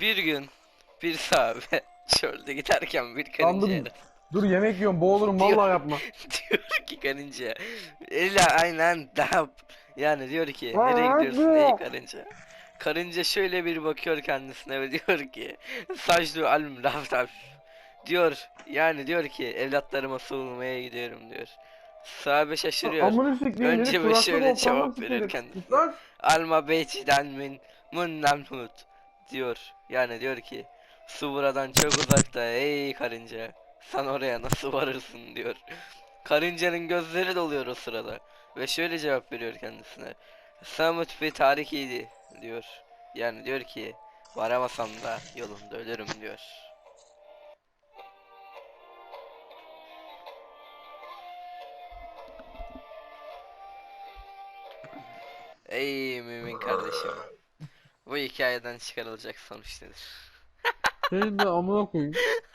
Bir gün bir sahabe çölde giderken bir karıncaya dur, dur yemek yiyorum boğulurum vallahi yapma. diyor ki karınca illa aynen dap yani diyor ki Aa, nereye gidiyorsun hadi. ey karınca karınca şöyle bir bakıyor kendisine ve diyor ki sacdu alm raftaf diyor yani diyor ki evlatlarıma soğumaya gidiyorum diyor sahabe şaşırıyor Amına sikeyim Önce bir şöyle cevap utanmaz verir sikerim. kendisi. Git lan. alma beytiden min munnamhut diyor. Yani diyor ki su buradan çok uzakta ey karınca. Sen oraya nasıl varırsın? diyor. Karıncanın gözleri doluyor o sırada ve şöyle cevap veriyor kendisine. Samut fi tarikiydi diyor. Yani diyor ki varamasam da yolunda ölürüm diyor. Ey mümin kardeşim bu hikayeden çıkarılacak sonuç nedir? Senin de amına koyayım.